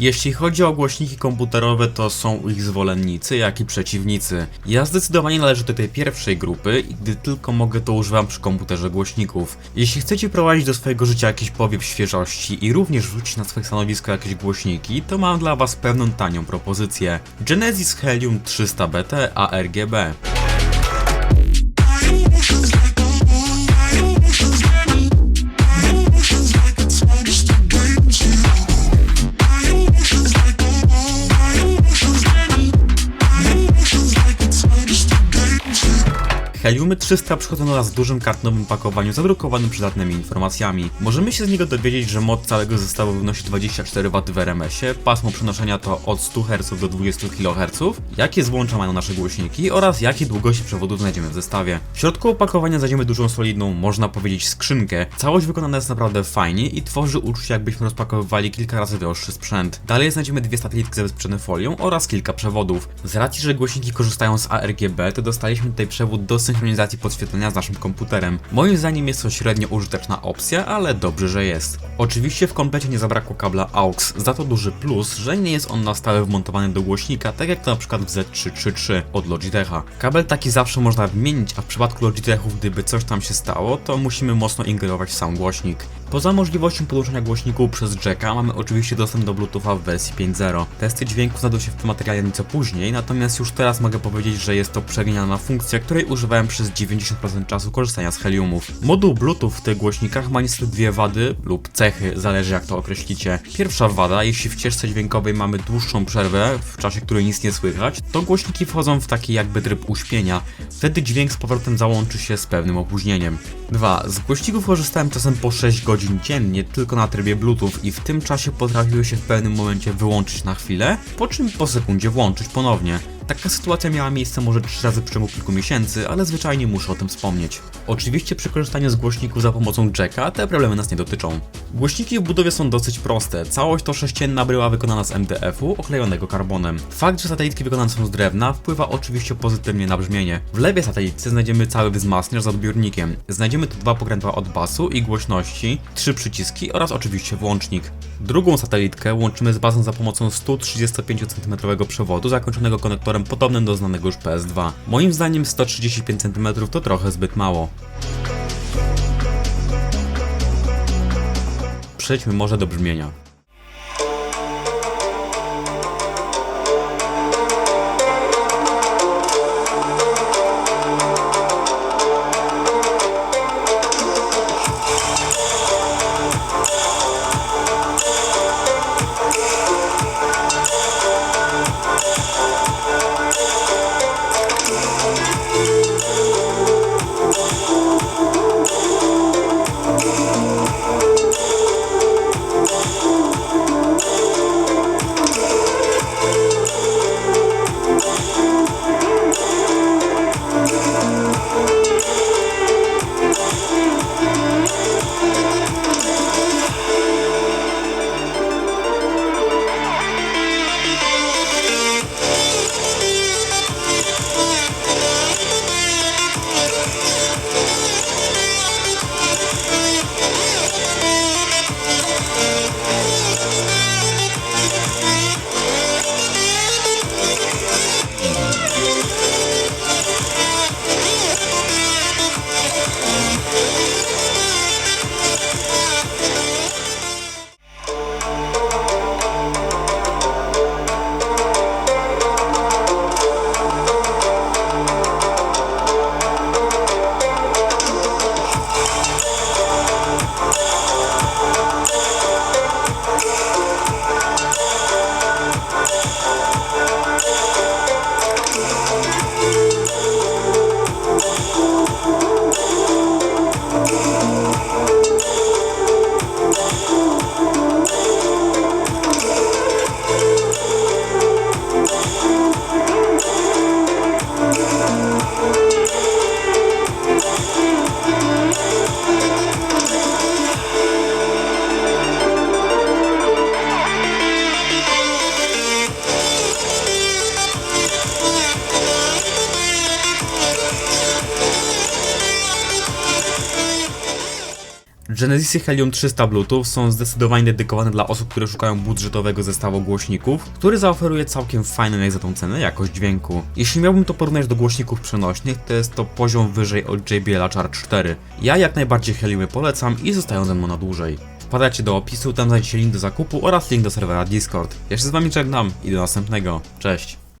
Jeśli chodzi o głośniki komputerowe, to są ich zwolennicy, jak i przeciwnicy. Ja zdecydowanie należę do tej pierwszej grupy i gdy tylko mogę, to używam przy komputerze głośników. Jeśli chcecie prowadzić do swojego życia jakiś powiew świeżości i również wrzucić na swoje stanowisko jakieś głośniki, to mam dla Was pewną tanią propozycję. Genesis Helium 300 BT ARGB. Heliumy 300 przychodzą do nas w dużym kartonowym pakowaniu zadrukowanym przydatnymi informacjami. Możemy się z niego dowiedzieć, że moc całego zestawu wynosi 24 W w RMS-ie, pasmo przenoszenia to od 100 Hz do 20 kHz, jakie złącza mają nasze głośniki oraz jakie długości przewodów znajdziemy w zestawie. W środku opakowania znajdziemy dużą, solidną, można powiedzieć skrzynkę. Całość wykonana jest naprawdę fajnie i tworzy uczucie jakbyśmy rozpakowywali kilka razy droższy sprzęt. Dalej znajdziemy dwie satelitki zabezpieczone folią oraz kilka przewodów. Z racji, że głośniki korzystają z ARGB, to dostaliśmy tutaj przewód do synchronizacji podświetlenia z naszym komputerem. Moim zdaniem jest to średnio użyteczna opcja, ale dobrze, że jest. Oczywiście w komplecie nie zabrakło kabla AUX, za to duży plus, że nie jest on na stałe wmontowany do głośnika, tak jak to na przykład w Z333 od Logitecha. Kabel taki zawsze można wymienić, a w przypadku Logitechów, gdyby coś tam się stało, to musimy mocno ingerować w sam głośnik. Poza możliwością podłączenia głośniku przez jacka mamy oczywiście dostęp do Bluetootha w wersji 5.0. Testy dźwięku znajdą się w tym materiale nieco później, natomiast już teraz mogę powiedzieć, że jest to przegenialna funkcja, której używałem przez 90% czasu korzystania z Heliumów. Moduł Bluetooth w tych głośnikach ma niestety dwie wady lub cechy, zależy jak to określicie. Pierwsza wada, jeśli w ścieżce dźwiękowej mamy dłuższą przerwę, w czasie której nic nie słychać, to głośniki wchodzą w taki jakby tryb uśpienia. Wtedy dźwięk z powrotem załączy się z pewnym opóźnieniem. 2. Z głośników korzystałem czasem po 6 godzin dziennie tylko na trybie Bluetooth i w tym czasie potrafiły się w pewnym momencie wyłączyć na chwilę, po czym po sekundzie włączyć ponownie. Taka sytuacja miała miejsce może 3 razy w przeciągu kilku miesięcy, ale zwyczajnie muszę o tym wspomnieć. Oczywiście przy korzystaniu z głośników za pomocą jacka te problemy nas nie dotyczą. Głośniki w budowie są dosyć proste. Całość to sześcienna bryła wykonana z MDF-u oklejonego karbonem. Fakt, że satelitki wykonane są z drewna wpływa oczywiście pozytywnie na brzmienie. W lewej satelitce znajdziemy cały wzmacniacz z odbiornikiem. Znajdziemy tu dwa pokrętła od basu i głośności, trzy przyciski oraz oczywiście włącznik. Drugą satelitkę łączymy z bazą za pomocą 135 cm przewodu zakończonego konektorem podobnym do znanego już PS2. Moim zdaniem 135 cm to trochę zbyt mało. Przejdźmy może do brzmienia. Genesisy Helium 300 Bluetooth są zdecydowanie dedykowane dla osób, które szukają budżetowego zestawu głośników, który zaoferuje całkiem fajną jak za tą cenę jakość dźwięku. Jeśli miałbym to porównać do głośników przenośnych, to jest to poziom wyżej od JBL Charge 4. Ja jak najbardziej Heliumy polecam i zostają ze mną na dłużej. Wpadajcie do opisu, tam znajdziecie link do zakupu oraz link do serwera Discord. Ja się z wami żegnam i do następnego. Cześć!